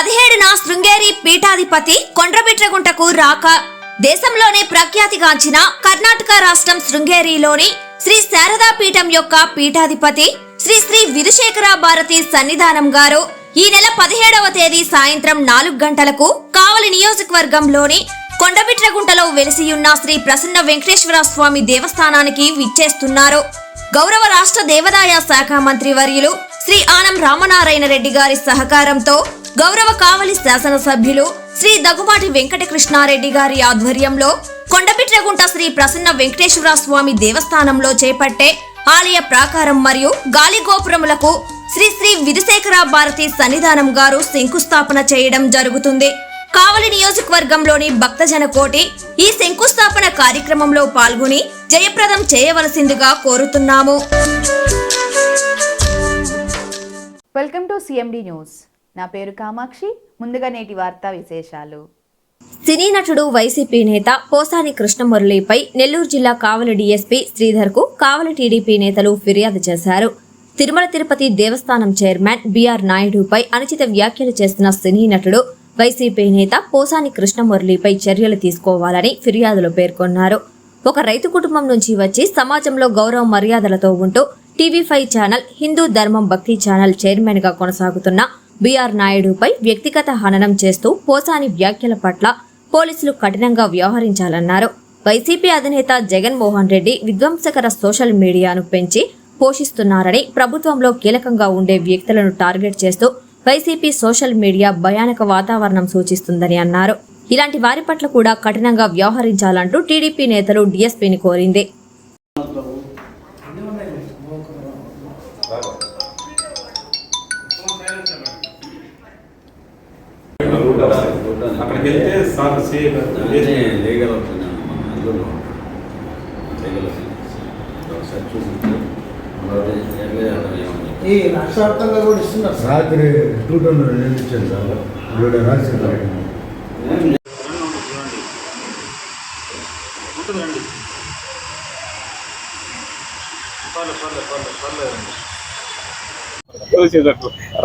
పదిహేడున శృంగేరి పీఠాధిపతి కొండ్రబిట్రగుంటకు రాక దేశంలోనే ప్రఖ్యాతిగాంచిన కర్ణాటక రాష్ట్రం శృంగేరిలోని శ్రీ శారదా పీఠం యొక్క పీఠాధిపతి శ్రీ శ్రీ విధుశేఖర భారతి సన్నిధానం గారు ఈ నెల పదిహేడవ తేదీ సాయంత్రం నాలుగు గంటలకు కావలి నియోజకవర్గంలోని కొండబిట్రగుంటలో వెలిసియున్న శ్రీ ప్రసన్న వెంకటేశ్వర స్వామి దేవస్థానానికి విచ్చేస్తున్నారు. గౌరవ రాష్ట్ర దేవాదాయ శాఖ మంత్రి వర్యులు శ్రీ ఆనం రామనారాయణ రెడ్డి గారి సహకారంతో గౌరవ కావలి శాసనసభ్యులు శ్రీ దగ్గుబాటి వెంకటకృష్ణారెడ్డి గారి ఆధ్వర్యంలో కొండపిట్రగుంట శ్రీ ప్రసన్న వెంకటేశ్వర స్వామి దేవస్థానంలో చేపట్టే ఆలయ ప్రాకారం మరియు గాలి గోపురములకు శ్రీ శ్రీ విధుశేఖర భారతి సన్నిధానం గారు శంకుస్థాపన చేయడం జరుగుతుంది. కావలి నియోజకవర్గంలోని భక్తజన కోటి ఈ శంకుస్థాపన కార్యక్రమంలో పాల్గొని జయప్రదం చేయవలసిందిగా కోరుతున్నాము. వెల్కమ్ టు సిఎండి న్యూస్ నా పేరు కామాక్షి. ముందుగా నేటి వార్తా విశేషాలు. సినీ నటుడు వైసీపీ నేత పోసాని కృష్ణమురళిపై నెల్లూరు జిల్లా కావలి డీఎస్పీ శ్రీధర్కు కావలి టీడీపీ నేతలు ఫిర్యాదు చేశారు. తిరుమల తిరుపతి దేవస్థానం చైర్మన్ బీఆర్ నాయుడుపై అనుచిత వ్యాఖ్యలు చేస్తున్న సినీ నటుడు వైసీపీ నేత పోసాని కృష్ణమురళిపై చర్యలు తీసుకోవాలని ఫిర్యాదులో పేర్కొన్నారు. ఒక రైతు కుటుంబం నుంచి వచ్చి సమాజంలో గౌరవ మర్యాదలతో ఉంటూ టీవీ ఫైవ్ ఛానల్ హిందూ ధర్మం భక్తి ఛానల్ చైర్మన్గా కొనసాగుతున్న బీఆర్ నాయుడుపై వ్యక్తిగత హననం చేస్తూ పోసాని వ్యాఖ్యల పట్ల పోలీసులు కఠినంగా వ్యవహరించాలన్నారు. వైసీపీ అధినేత జగన్మోహన్ రెడ్డి విధ్వంసకర సోషల్ మీడియాను పెంచి పోషిస్తున్నారని ప్రభుత్వంలో కీలకంగా ఉండే వ్యక్తులను టార్గెట్ చేస్తూ వైసీపీ సోషల్ మీడియా భయానక వాతావరణం సూచిస్తుందని అన్నారు. ఇలాంటి వారి పట్ల కూడా కఠినంగా వ్యవహరించాలంటూ టీడీపీ నేతలు డీఎస్పీని కోరింది. అక్కడికి వెళ్తే సార్ లీగల్ మన అందులో లీగల్ ఈ రాష్ట్ర వ్యాప్తంగా కూడా ఇస్తున్నారు సార్. రాత్రి టూ టౌన్ ఇచ్చాను సార్? రాసింది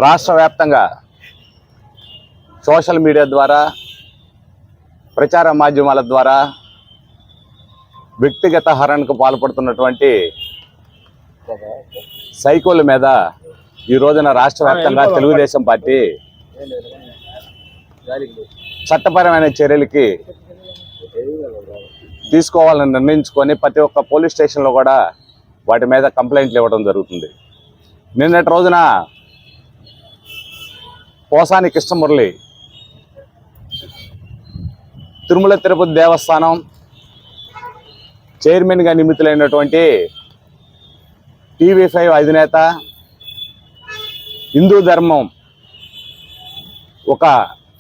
రాష్ట్ర వ్యాప్తంగా సోషల్ మీడియా ద్వారా ప్రచార మాధ్యమాల ద్వారా వ్యక్తిగత హరణకు పాల్పడుతున్నటువంటి సైకోల మీద ఈ రోజున రాష్ట్ర వ్యాప్తంగా తెలుగుదేశం పార్టీ చట్టపరమైన చర్యలకి తీసుకోవాలని నిర్ణయించుకొని ప్రతి ఒక్క పోలీస్ స్టేషన్లో కూడా వాటి మీద కంప్లైంట్లు ఇవ్వడం జరుగుతుంది. నిన్నటి రోజున పోసాని కృష్ణమురళి తిరుమల తిరుపతి దేవస్థానం చైర్మన్గా నియమితులైనటువంటి టీవీ ఫైవ్ అధినేత హిందూ ధర్మం ఒక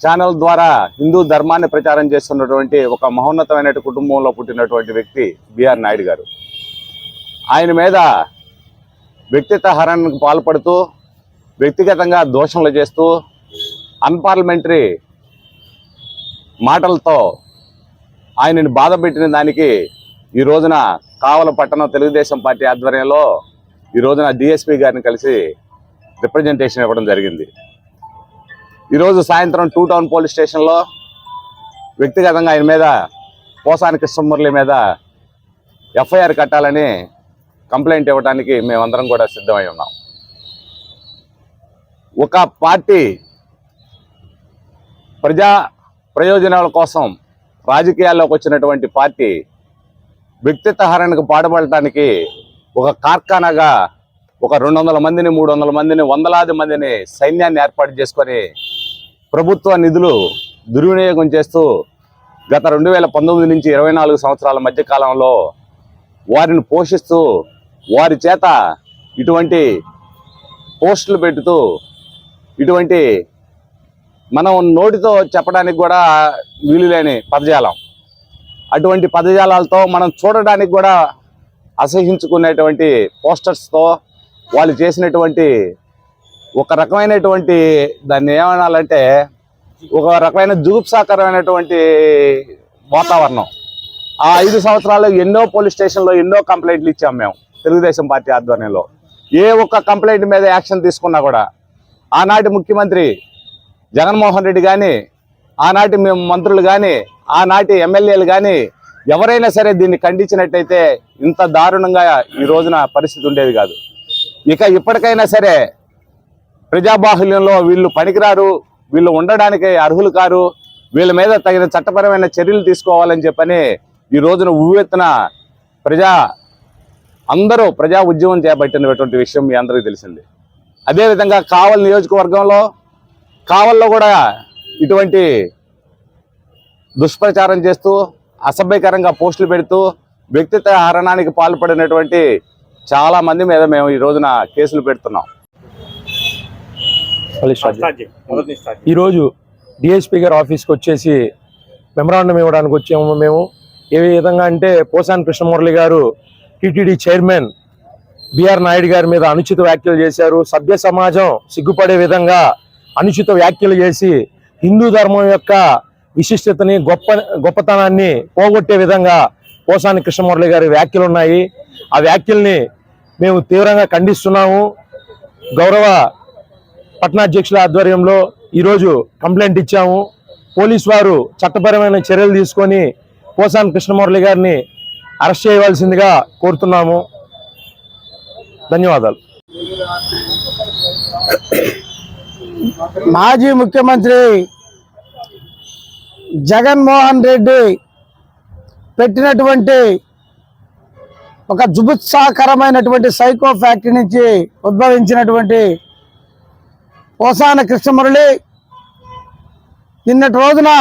ఛానల్ ద్వారా హిందూ ధర్మాన్ని ప్రచారం చేస్తున్నటువంటి ఒక మహోన్నతమైన కుటుంబంలో పుట్టినటువంటి వ్యక్తి బిఆర్ నాయుడు గారు. ఆయన మీద వ్యక్తిత్వ హరణకు పాల్పడుతూ వ్యక్తిగతంగా దోషణలు చేస్తూ అన్పార్లమెంటరీ మాటలతో ఆయనని బాధ పెట్టిన దానికి ఈ రోజున కావల పట్టణం తెలుగుదేశం పార్టీ ఆధ్వర్యంలో ఈ రోజున డిఎస్పీ గారిని కలిసి రిప్రజెంటేషన్ ఇవ్వడం జరిగింది. ఈరోజు సాయంత్రం టూ టౌన్ పోలీస్ స్టేషన్లో వ్యక్తిగతంగా ఆయన మీద పోసాని కృష్ణమురళి మీద ఎఫ్ఐఆర్ కట్టాలని కంప్లైంట్ ఇవ్వడానికి మేమందరం కూడా సిద్ధమై ఉన్నాం. ఒక పార్టీ ప్రజా ప్రయోజనాల కోసం రాజకీయాల్లోకి వచ్చినటువంటి పార్టీ వ్యక్తిత్వ హరణకు పాటుపడటానికి ఒక కార్ఖానాగా ఒక రెండు వందల మందిని మూడు వందల మందిని వందలాది మందిని సైన్యాన్ని ఏర్పాటు చేసుకొని ప్రభుత్వ నిధులు దుర్వినియోగం చేస్తూ గత రెండు వేల పంతొమ్మిది నుంచి ఇరవై నాలుగు సంవత్సరాల మధ్య కాలంలో వారిని పోషిస్తూ వారి చేత ఇటువంటి పోస్టులు పెడుతూ ఇటువంటి మనం నోటితో చెప్పడానికి కూడా వీలులేని పదజాలం. అటువంటి పదజాలాలతో మనం చూడడానికి కూడా అసహించుకునేటువంటి పోస్టర్స్తో వాళ్ళు చేసినటువంటి ఒక రకమైనటువంటి దాన్ని ఏమనాలంటే ఒక రకమైన జుగుప్సాకరమైనటువంటి వాతావరణం. ఆ ఐదు సంవత్సరాలు ఎన్నో పోలీస్ స్టేషన్లో ఎన్నో కంప్లైంట్లు ఇచ్చాం మేము తెలుగుదేశం పార్టీ ఆధ్వర్యంలో. ఏ ఒక్క కంప్లైంట్ మీద యాక్షన్ తీసుకున్నా కూడా ఆనాటి ముఖ్యమంత్రి జగన్మోహన్ రెడ్డి కానీ ఆనాటి మేము మంత్రులు కానీ ఆనాటి ఎమ్మెల్యేలు కానీ ఎవరైనా సరే దీన్ని ఖండించినట్టయితే ఇంత దారుణంగా ఈ రోజున పరిస్థితి ఉండేది కాదు. ఇక ఇప్పటికైనా సరే ప్రజాబాహుల్యంలో వీళ్ళు పనికిరారు వీళ్ళు ఉండడానికి అర్హులు కారు వీళ్ళ మీద తగిన చట్టపరమైన చర్యలు తీసుకోవాలని చెప్పని ఈ రోజున ఉవ్వెత్తున ప్రజా అందరూ ప్రజా ఉద్యమం చేపట్టినటువంటి విషయం మీ అందరికీ తెలిసింది. అదేవిధంగా కావల్ నియోజకవర్గంలో కావల్లో కూడా ఇటువంటి దుష్ప్రచారం చేస్తూ అసభ్యకరంగా పోస్టులు పెడుతూ వ్యక్తిత్వ హరణానికి పాల్పడినటువంటి చాలా మంది మీద మేము ఈ రోజున కేసులు పెడుతున్నాం. ఈరోజు డిఎస్పీ గారి ఆఫీస్కి వచ్చేసి మెమరాండం ఇవ్వడానికి వచ్చాము మేము. ఏ విధంగా అంటే పోసాని కృష్ణమురళి గారు టిటిడి చైర్మన్ బిఆర్ నాయుడు గారి మీద అనుచిత వ్యాఖ్యలు చేశారు. సభ్య సమాజం సిగ్గుపడే విధంగా అనుచిత వ్యాఖ్యలు చేసి హిందూ ధర్మం యొక్క విశిష్టతని గొప్ప గొప్పతనాన్ని పోగొట్టే విధంగా పోసాని కృష్ణమురళి గారి వ్యాఖ్యలు ఉన్నాయి. ఆ వ్యాఖ్యల్ని మేము తీవ్రంగా ఖండిస్తున్నాము. గౌరవ పట్టణాధ్యక్షుల ఆధ్వర్యంలో ఈరోజు కంప్లైంట్ ఇచ్చాము. పోలీస్ వారు చట్టపరమైన చర్యలు తీసుకొని పోసాని కృష్ణమురళి గారిని అరెస్ట్ చేయవలసిందిగా కోరుతున్నాము. ధన్యవాదాలు. మాజీ ముఖ్యమంత్రి జగన్మోహన్ రెడ్డి పెట్టినటువంటి ఒక జుభుత్సాహకరమైనటువంటి సైకో ఫ్యాక్టరీ నుంచి ఉద్భవించినటువంటి పోసాన కృష్ణమురళి నిన్నటి రోజున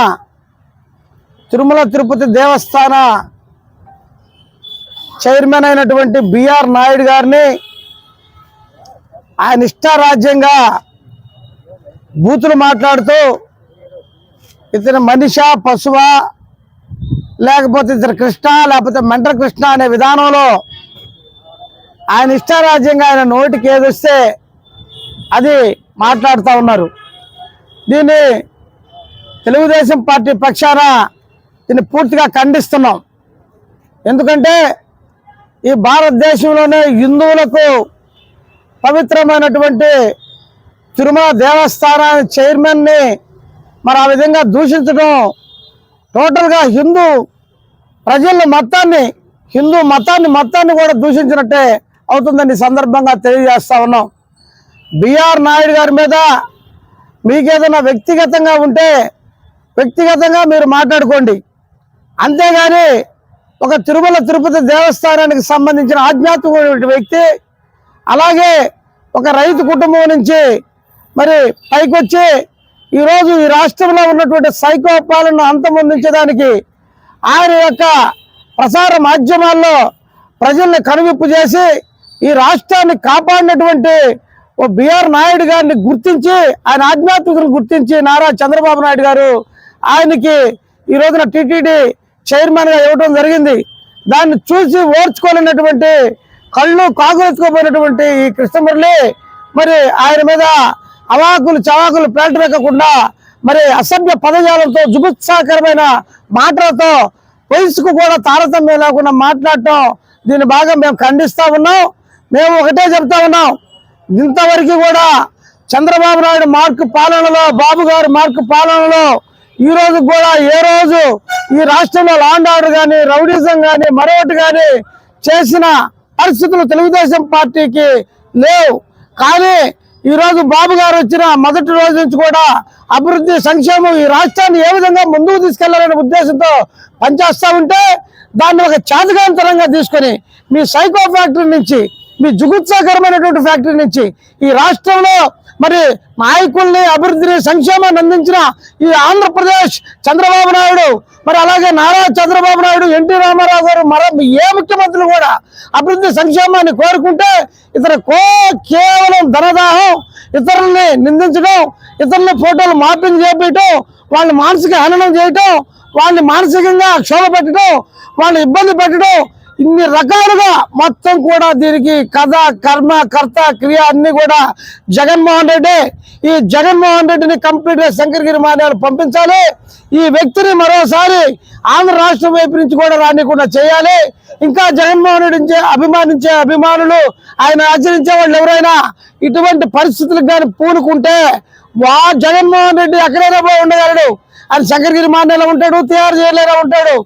తిరుమల తిరుపతి దేవస్థాన చైర్మన్ అయినటువంటి బిఆర్ నాయుడు గారిని ఆయన ఇష్టారాజ్యంగా బూతులు మాట్లాడుతూ ఇతను మనిషా పశువా లేకపోతే ఇతను కృష్ణ లేకపోతే మెంటర్ కృష్ణ అనే విధానంలో ఆయన ఇష్టారాజ్యంగా ఆయన నోటికి ఏదొస్తే అది మాట్లాడుతూ ఉన్నారు. దీన్ని తెలుగుదేశం పార్టీ పక్షాన దీన్ని పూర్తిగా ఖండిస్తున్నాం. ఎందుకంటే ఈ భారతదేశంలోనే హిందువులకు పవిత్రమైనటువంటి తిరుమల దేవస్థానాన్ని చైర్మన్ని మరి ఆ విధంగా దూషించడం టోటల్గా హిందూ ప్రజల మొత్తాన్ని హిందూ మతాన్ని మొత్తాన్ని కూడా దూషించినట్టే అవుతుందని సందర్భంగా తెలియజేస్తా ఉన్నాం. బిఆర్ నాయుడు గారి మీద మీకేదైనా వ్యక్తిగతంగా ఉంటే వ్యక్తిగతంగా మీరు మాట్లాడుకోండి. అంతేగాని ఒక తిరుమల తిరుపతి దేవస్థానానికి సంబంధించిన ఆధ్యాత్మిక వ్యక్తి అలాగే ఒక రైతు కుటుంబం నుంచి మరి పైకొచ్చి ఈరోజు ఈ రాష్ట్రంలో ఉన్నటువంటి సైకో పాలన అంతమొందించడానికి ఆయన యొక్క ప్రసార మాధ్యమాల్లో ప్రజల్ని కనువిప్పు చేసి ఈ రాష్ట్రాన్ని కాపాడినటువంటి ఓ బిఆర్ నాయుడు గారిని గుర్తించి ఆయన ఆధ్యాత్మికను గుర్తించి నారా చంద్రబాబు నాయుడు గారు ఆయనకి ఈ రోజున టీటీడీ చైర్మన్గా ఇవ్వడం జరిగింది. దాన్ని చూసి ఓర్చుకోలేనటువంటి కళ్ళు కాగులెత్తుకోపోయినటువంటి ఈ కృష్ణమురళి మరి ఆయన మీద అవాకులు చవాకులు పేటరెక్కకుండా మరి అసభ్య పదజాలంతో జుగుత్సాకరమైన మాటలతో వయసుకు కూడా తారతమ్యం లేకుండా మాట్లాడటం దీన్ని బాగా మేము ఖండిస్తూ ఉన్నాం. మేము ఒకటే చెప్తా ఉన్నాం. ఇంతవరకు కూడా చంద్రబాబు నాయుడు మార్కు పాలనలో బాబు గారి మార్కు పాలనలో ఈ రోజు కూడా ఏ రోజు ఈ రాష్ట్రంలో లాండ్ ఆర్డర్ కానీ రౌడీజం కానీ మరొకటి కానీ చేసిన పరిస్థితులు తెలుగుదేశం పార్టీకి లేవు. కానీ ఈ రోజు బాబు గారు వచ్చిన మొదటి రోజు నుంచి కూడా అభివృద్ధి సంక్షేమం ఈ రాష్ట్రాన్ని ఏ విధంగా ముందుకు తీసుకెళ్ళాలనే ఉద్దేశంతో పనిచేస్తూ ఉంటే దాన్ని ఒక చాతకాంతరంగా తీసుకొని మీ సైకో ఫ్యాక్టరీ నుంచి మీ జుగుత్సాకరమైనటువంటి ఫ్యాక్టరీ నుంచి ఈ రాష్ట్రంలో మరి నాయకుల్ని అభివృద్ధిని సంక్షేమాన్ని అందించిన ఈ ఆంధ్రప్రదేశ్ చంద్రబాబు నాయుడు మరి అలాగే నారా చంద్రబాబు నాయుడు ఎన్టీ రామారావు గారు మరో ఏ ముఖ్యమంత్రులు కూడా అభివృద్ధి సంక్షేమాన్ని కోరుకుంటే ఇతర కో కేవలం ధనదాహం ఇతరుల్ని నిందించడం ఇతరుల ఫోటోలు మార్పింగ్ చేపించడం వాళ్ళని మానసిక హననం చేయటం వాళ్ళని మానసికంగా క్షోభ పెట్టడం వాళ్ళని ఇబ్బంది పెట్టడం ఇన్ని రకాలుగా మొత్తం కూడా దీనికి కథ కర్మ కర్త క్రియ అన్ని కూడా జగన్మోహన్ రెడ్డి. ఈ జగన్మోహన్ రెడ్డిని కంప్లీట్గా శంకరగిరి మాన్యాలు పంపించాలి. ఈ వ్యక్తిని మరోసారి ఆంధ్ర రాష్ట్రం వైపు నుంచి కూడా రానికుండా చేయాలి. ఇంకా జగన్మోహన్ రెడ్డి నుంచి అభిమానించే అభిమానులు ఆయన ఆచరించే వాళ్ళు ఎవరైనా ఇటువంటి పరిస్థితులకు కానీ పూనుకుంటే వా జగన్మోహన్ రెడ్డి ఎక్కడైనా పోయి ఉండగలడు. ఆయన శంకరగిరి మాన్యాలో ఉంటాడు తయారు చేయలేరా ఉంటాడు.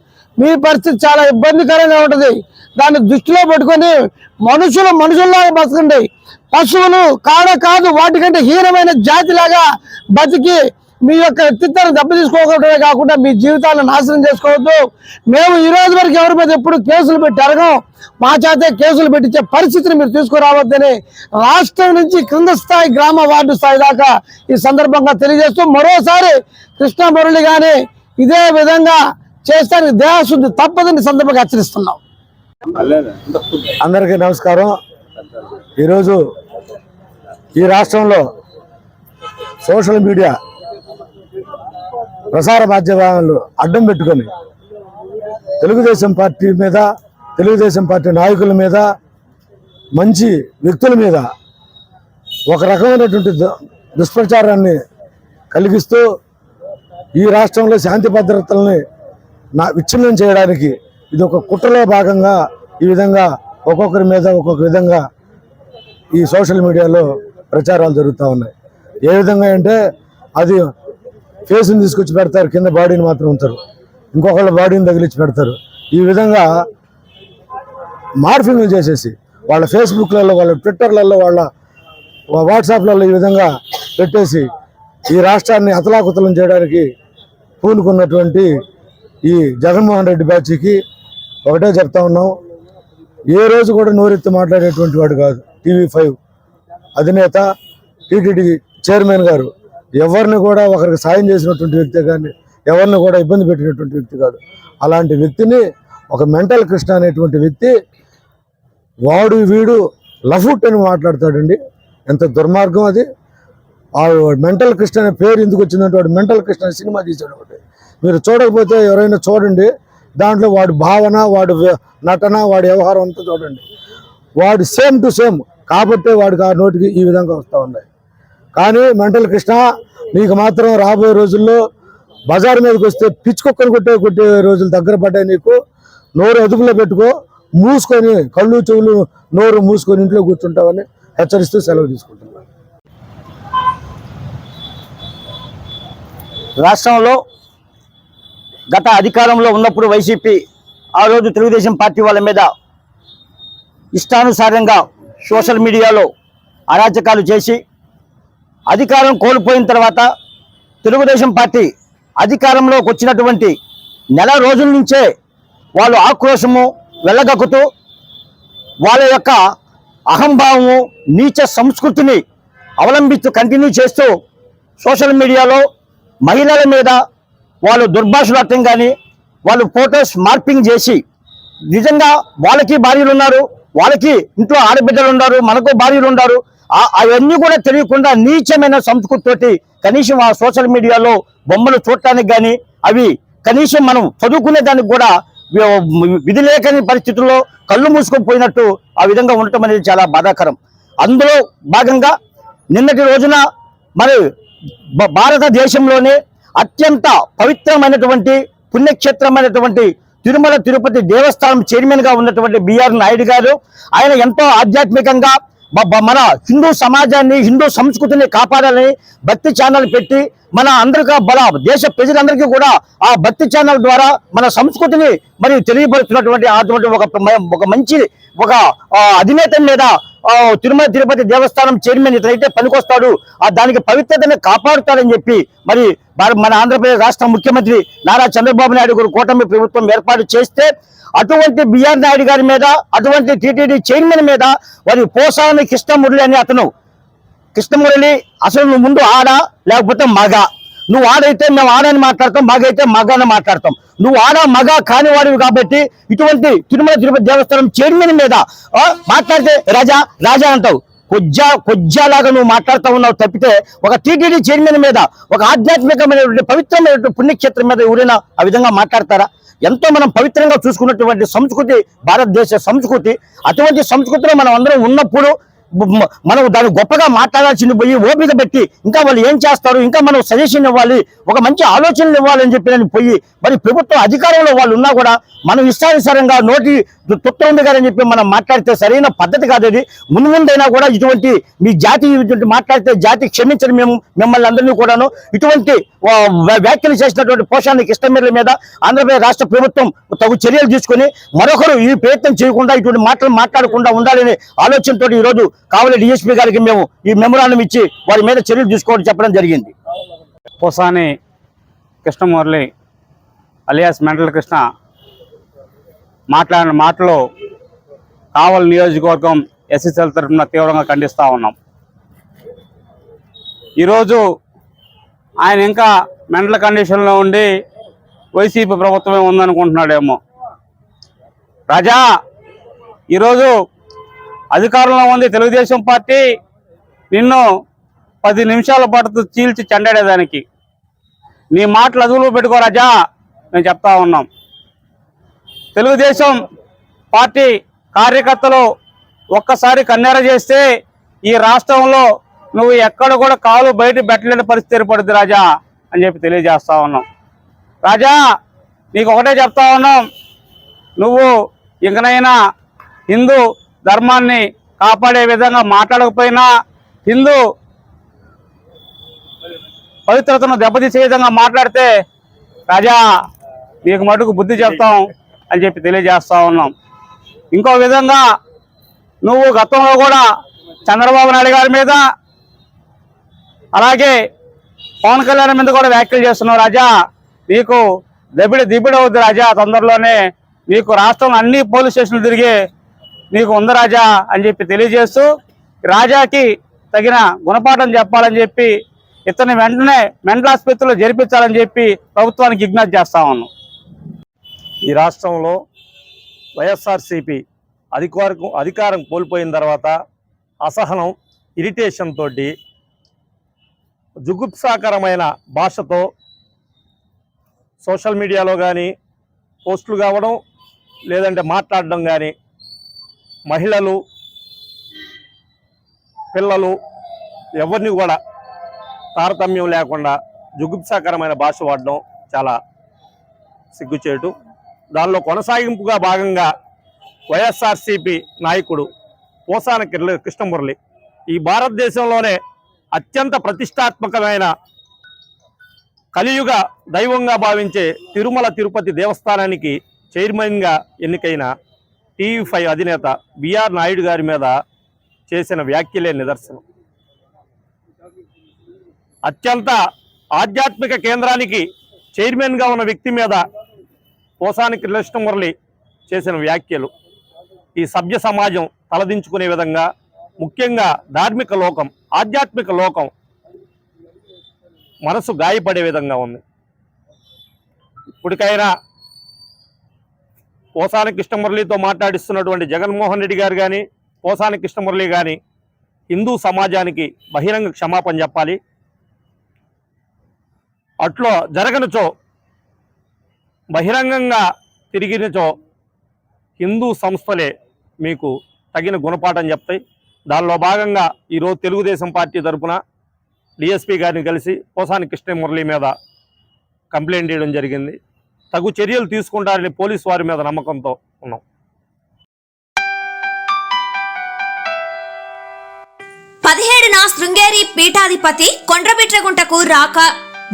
మీ పరిస్థితి చాలా ఇబ్బందికరంగా ఉంటుంది. దాన్ని దృష్టిలో పెట్టుకొని మనుషులు మనుషుల్లాగా బతకండి. పశువులు కాడ కాదు వాటికంటే హీనమైన జాతిలాగా బతికి మీ యొక్క వ్యక్తిత్వాన్ని దెబ్బతీసుకోవడమే కాకుండా మీ జీవితాలను నాశనం చేసుకోవద్దు. మేము ఈ రోజు వరకు ఎవరి మీద ఎప్పుడు కేసులు పెట్టి అడగం. మా చేతే కేసులు పెట్టించే పరిస్థితిని మీరు తీసుకురావద్దని రాష్ట్రం నుంచి క్రింద స్థాయి గ్రామ వార్డు స్థాయి దాకా ఈ సందర్భంగా తెలియజేస్తూ మరోసారి కృష్ణ మురళి కానీ ఇదే విధంగా చేస్తానికి దేహశుద్ధి తప్పదని సందర్భంగా హెచ్చరిస్తున్నాం. అందరికీ నమస్కారం. ఈరోజు ఈ రాష్ట్రంలో సోషల్ మీడియా ప్రసార మాధ్యమాలు అడ్డం పెట్టుకొని తెలుగుదేశం పార్టీ మీద తెలుగుదేశం పార్టీ నాయకుల మీద మంచి వ్యక్తుల మీద ఒక రకమైనటువంటి దుష్ప్రచారాన్ని కలిగిస్తూ ఈ రాష్ట్రంలో శాంతి భద్రతల్ని నా విచ్ఛిన్నం చేయడానికి ఇది ఒక కుట్రలో భాగంగా ఈ విధంగా ఒక్కొక్కరి మీద ఒక్కొక్క విధంగా ఈ సోషల్ మీడియాలో ప్రచారాలు జరుగుతూ ఉన్నాయి. ఏ విధంగా అంటే అది ఫేస్ని తీసుకొచ్చి పెడతారు కింద బాడీని మాత్రం ఉంచరు. ఇంకొకళ్ళ బాడీని తగిలించి పెడతారు. ఈ విధంగా మార్ఫింగ్లు చేసేసి వాళ్ళ ఫేస్బుక్లలో వాళ్ళ ట్విట్టర్లలో వాళ్ళ వాట్సాప్లలో ఈ విధంగా పెట్టేసి ఈ రాష్ట్రాన్ని అతలాకుతలం చేయడానికి పూనుకున్నటువంటి ఈ జగన్మోహన్ రెడ్డి బ్యాచ్కి ఒకటే చెప్తా ఉన్నాం. ఏ రోజు కూడా నోరెత్తి మాట్లాడేటువంటి వాడు కాదు టీవీ ఫైవ్ అధినేత టీటీడీ చైర్మన్ గారు. ఎవరిని కూడా ఒకరికి సాయం చేసినటువంటి వ్యక్తి కానీ ఎవరిని కూడా ఇబ్బంది పెట్టినటువంటి వ్యక్తి కాదు. అలాంటి వ్యక్తిని ఒక మెంటల్ కృష్ణ అనేటువంటి వ్యక్తి వాడు వీడు లఫుట్ అని మాట్లాడతాడండి. ఎంత దుర్మార్గం అది. ఆ మెంటల్ కృష్ణ అనే పేరు ఎందుకు వచ్చిందంటే వాడు మెంటల్ కృష్ణ సినిమా తీసాడు ఒకటి. మీరు చూడకపోతే ఎవరైనా చూడండి. దాంట్లో వాడి భావన వాడి వ్య- నటన వాడి వ్యవహారం అంతా చూడండి. వాడు సేమ్ టు సేమ్ కాబట్టే వాడికి ఆ నోటికి ఈ విధంగా వస్తూ ఉన్నాయి. కానీ మెంటల్ కృష్ణ నీకు మాత్రం రాబోయే రోజుల్లో బజార్ మీదకి వస్తే పిచ్చుకొక్కలు కొట్టే కొట్టే రోజులు దగ్గర పడ్డాయి నీకు. నోరు అదుపులో పెట్టుకో మూసుకొని కళ్ళు చెవులు నోరు మూసుకొని ఇంట్లో కూర్చుంటావని హెచ్చరిస్తూ సెలవు తీసుకుంటున్నాను. రాష్ట్రంలో గత అధికారంలో ఉన్నప్పుడు వైసీపీ ఆ రోజు తెలుగుదేశం పార్టీ వాళ్ళ మీద ఇష్టానుసారంగా సోషల్ మీడియాలో అరాచకాలు చేసి అధికారం కోల్పోయిన తర్వాత తెలుగుదేశం పార్టీ అధికారంలోకి వచ్చినటువంటి నెల రోజుల నుంచే వాళ్ళు ఆక్రోశము వెళ్ళగక్కుతూ వాళ్ళ యొక్క అహంభావము నీచ సంస్కృతిని అవలంబిస్తూ కంటిన్యూ చేస్తూ సోషల్ మీడియాలో మహిళల మీద వాళ్ళు దుర్భాషలాడటం కానీ వాళ్ళు ఫొటోస్ మార్పింగ్ చేసి నిజంగా వాళ్ళకి భార్యలు ఉన్నారు వాళ్ళకి ఇంట్లో ఆడబిడ్డలు ఉన్నారు మనకు భార్యలు ఉన్నారు అవన్నీ కూడా తెలియకుండా నీచమైన సంస్కృతితోటి కనీసం ఆ సోషల్ మీడియాలో బొమ్మలు చూడటానికి కానీ అవి కనీసం మనం చదువుకునే దానికి కూడా విధి లేకని పరిస్థితుల్లో కళ్ళు మూసుకొని పోయినట్టు ఆ విధంగా ఉండటం అనేది చాలా బాధాకరం. అందులో భాగంగా నిన్నటి రోజున మరి భారతదేశంలోనే అత్యంత పవిత్రమైనటువంటి పుణ్యక్షేత్రమైనటువంటి తిరుమల తిరుపతి దేవస్థానం చైర్మన్గా ఉన్నటువంటి బిఆర్ నాయుడు గారు. ఆయన ఎంతో ఆధ్యాత్మికంగా మన హిందూ సమాజాన్ని హిందూ సంస్కృతిని కాపాడాలని భక్తి ఛానల్ పెట్టి మన అందరికీ బల దేశ ప్రజలందరికీ కూడా ఆ భక్తి ఛానల్ ద్వారా మన సంస్కృతిని మరి తెలియపరుస్తున్నటువంటి అటువంటి ఒక ఒక మంచి ఒక అధినేత మీద తిరుమల తిరుపతి దేవస్థానం చైర్మన్ ఇతనైతే పనికొస్తాడు ఆ దానికి పవిత్రతని కాపాడుతాడని చెప్పి మరి మన ఆంధ్రప్రదేశ్ రాష్ట్ర ముఖ్యమంత్రి నారా చంద్రబాబు నాయుడు గారు కూటమి ప్రభుత్వం ఏర్పాటు చేస్తే అటువంటి బిఆర్ నాయుడు గారి మీద అటువంటి టీటీడీ చైర్మన్ మీద వారి పోసాని కృష్ణమురళి అని అతను. కృష్ణమురళి అసలు ముందు ఆడ లేకపోతే మగ. నువ్వు ఆడైతే మేము ఆడని మాట్లాడతాం మగైతే మగ అని మాట్లాడతాం. నువ్వు ఆడ మగ కాని వాడివి కాబట్టి ఇటువంటి తిరుమల తిరుపతి దేవస్థానం చైర్మన్ మీద మాట్లాడితే రాజా రాజా అంటావు. కొజ్జా కొజ్జాలాగా నువ్వు మాట్లాడుతూ ఉన్నావు తప్పితే ఒక టీటీడీ చైర్మన్ మీద ఒక ఆధ్యాత్మికమైనటువంటి పవిత్రమైనటువంటి పుణ్యక్షేత్రం మీద ఎవరైనా ఆ విధంగా మాట్లాడతారా? ఎంతో మనం పవిత్రంగా చూసుకున్నటువంటి సంస్కృతి భారతదేశ సంస్కృతి అటువంటి సంస్కృతిలో మనం అందరం ఉన్నప్పుడు మనం దాన్ని గొప్పగా మాట్లాడాల్సింది పోయి ఓపిక పెట్టి ఇంకా వాళ్ళు ఏం చేస్తారు? ఇంకా మనం సజెషన్ ఇవ్వాలి ఒక మంచి ఆలోచనలు ఇవ్వాలని చెప్పి నేను పోయి మరి ప్రభుత్వం అధికారంలో వాళ్ళు ఉన్నా కూడా మనం ఇష్టానుసారంగా నోటి తుత్త ఉంది కదని చెప్పి మనం మాట్లాడితే సరైన పద్ధతి కాదు అది. ముందు ముందైనా కూడా ఇటువంటి మీ జాతి ఇటువంటి మాట్లాడితే జాతి క్షమించని మేము మిమ్మల్ని అందరినీ కూడాను. ఇటువంటి వ్యాఖ్యలు చేసినటువంటి పోషానికి ఇష్టమేర్ల మీద ఆంధ్రప్రదేశ్ రాష్ట్ర ప్రభుత్వం తగు చర్యలు తీసుకొని మరొకరు ఈ ప్రయత్నం చేయకుండా ఇటువంటి మాటలు మాట్లాడకుండా ఉండాలనే ఆలోచనతో ఈ రోజు కావలి డిఎస్పీ గారికి మేము ఈ మెమోరాండం ఇచ్చి వారి మీద చర్యలు తీసుకోవడం చెప్పడం జరిగింది. పోసాని కృష్ణమురళి అలియాస్ మెంటల్ కృష్ణ మాట్లాడిన మాటలు కావలి నియోజకవర్గం ఎస్ఎస్ఎల్ తరఫున తీవ్రంగా ఖండిస్తూ ఉన్నాం. ఈరోజు ఆయన ఇంకా మెంటల్ కండిషన్లో ఉండి వైసీపీ ప్రభుత్వమే ఉందనుకుంటున్నాడేమో. రాజా ఈరోజు అధికారంలో ఉంది. తెలుగుదేశం పార్టీ నిన్ను పది నిమిషాల పాటు చీల్చి చెండాడేదానికి. నీ మాటలు అదుపులో పెట్టుకో రాజా మేము చెప్తా ఉన్నాం. తెలుగుదేశం పార్టీ కార్యకర్తలు ఒక్కసారి కన్నెర చేస్తే ఈ రాష్ట్రంలో నువ్వు ఎక్కడ కూడా కాలు బయట పెట్టలేని పరిస్థితి ఏర్పడుద్ది రాజా అని చెప్పి తెలియజేస్తా ఉన్నాం. రాజా నీకు ఒకటే చెప్తా ఉన్నాం. నువ్వు ఇంకనైనా హిందూ ధర్మాన్ని కాపాడే విధంగా మాట్లాడకపోయినా హిందూ పవిత్రతను దెబ్బతీసే విధంగా మాట్లాడితే రాజా నీకు మటుకు బుద్ధి చెప్తాం అని చెప్పి తెలియజేస్తా ఉన్నాం. ఇంకో విధంగా నువ్వు గతంలో కూడా చంద్రబాబు నాయుడు గారి మీద అలాగే పవన్ కళ్యాణ్ మీద కూడా వ్యాఖ్యలు చేస్తున్నావు రాజా. నీకు దెబ్బడి దిబ్బిడి అవుద్ది రాజా తొందరలోనే. నీకు రాష్ట్రంలో అన్ని పోలీస్ స్టేషన్లు తిరిగి నీకు ఉంది రాజా అని చెప్పి తెలియజేస్తూ రాజాకి తగిన గుణపాఠం చెప్పాలని చెప్పి ఇతని వెంటనే మెంటల్ ఆసుపత్రిలో జరిపించాలని చెప్పి ప్రభుత్వానికి విజ్ఞప్తి చేస్తా ఉన్నాం. ఈ రాష్ట్రంలో వైఎస్ఆర్సిపి అధికారం అధికారం కోల్పోయిన తర్వాత అసహనం ఇరిటేషన్ తోటి జుగుప్సాకరమైన భాషతో సోషల్ మీడియాలో కానీ పోస్టులు కావడం లేదంటే మాట్లాడడం కానీ మహిళలు పిల్లలు ఎవరిని కూడా తారతమ్యం లేకుండా జుగుప్సాకరమైన భాష వాడడం చాలా సిగ్గుచేటు. దానిలో కొనసాగింపుగా భాగంగా వైఎస్ఆర్సిపి నాయకుడు పోసాన కిర్ల- కృష్ణమురళి ఈ భారతదేశంలోనే అత్యంత ప్రతిష్టాత్మకమైన కలియుగ దైవంగా భావించే తిరుమల తిరుపతి దేవస్థానానికి చైర్మన్గా ఎన్నికైన టీవీ ఫైవ్ అధినేత బిఆర్ నాయుడు గారి మీద చేసిన వ్యాఖ్యలే నిదర్శనం. అత్యంత ఆధ్యాత్మిక కేంద్రానికి చైర్మన్గా ఉన్న వ్యక్తి మీద పోసాని కృష్ణమురళి చేసిన వ్యాఖ్యలు. ఈ సభ్య సమాజం తలదించుకునే విధంగా ముఖ్యంగా ధార్మిక లోకం ఆధ్యాత్మిక లోకం మనసు గాయపడే విధంగా ఉంది. ఇప్పటికైనా పోసాని కృష్ణమురళితో మాట్లాడిస్తున్నటువంటి జగన్మోహన్ రెడ్డి గారు కానీ పోసాని కృష్ణమురళి కానీ హిందూ సమాజానికి బహిరంగ క్షమాపణ చెప్పాలి. అట్లో జరగనుచో బహిరంగంగా తిరిగినచో హిందూ సంస్థలే మీకు తగిన గుణపాఠం చెప్తాయి. దానిలో భాగంగా ఈరోజు తెలుగుదేశం పార్టీ తరఫున డిఎస్పీ గారిని కలిసి పోసాని కృష్ణమురళి మీద కంప్లైంట్ చేయడం జరిగింది. తగు చర్యలు తీసుకుంటారని పోలీసు వారి మీద నమ్మకంతో ఉన్నాం. పదిహేడున శృంగేరి పీఠాధిపతి కొండ్రబిట్రగుంటకు రాక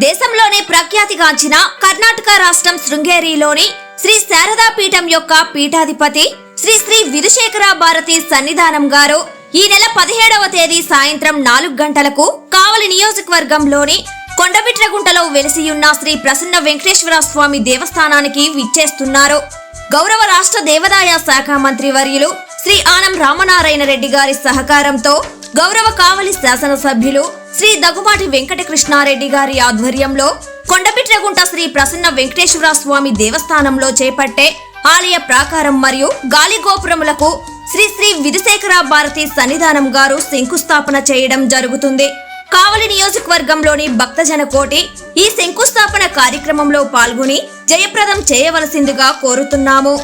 దేశంలోనే ప్రఖ్యాతిగాంచిన కర్ణాటక రాష్ట్రం శృంగేరిలోని శ్రీ శారదా పీఠం యొక్క పీఠాధిపతి శ్రీ శ్రీ విధుశేఖర భారతి సన్నిధానం గారు ఈ నెల పదిహేడవ తేదీ సాయంత్రం నాలుగు గంటలకు కావలి నియోజకవర్గంలోని కొండబిట్రగుంటలో వెలిసియున్న శ్రీ ప్రసన్న వెంకటేశ్వర స్వామి దేవస్థానానికి విచ్చేస్తున్నారు. గౌరవ రాష్ట్ర దేవాదాయ శాఖ మంత్రి వర్యులు శ్రీ ఆనం రామనారాయణ రెడ్డి గారి సహకారంతో గౌరవ కావలి శాసనసభ్యులు శ్రీ దగ్గుబాటి వెంకటకృష్ణారెడ్డి గారి ఆధ్వర్యంలో కొండపిట్రగుంట శ్రీ ప్రసన్న వెంకటేశ్వర స్వామి దేవస్థానంలో చేపట్టే ఆలయ ప్రాకారం మరియు గాలి గోపురములకు శ్రీ శ్రీ విధుశేఖర భారతి సన్నిధానం గారు శంకుస్థాపన చేయడం జరుగుతుంది. కావలి నియోజకవర్గంలోని భక్తజన కోటి ఈ శంకుస్థాపన కార్యక్రమంలో పాల్గొని జయప్రదం చేయవలసిందిగా కోరుతున్నాము.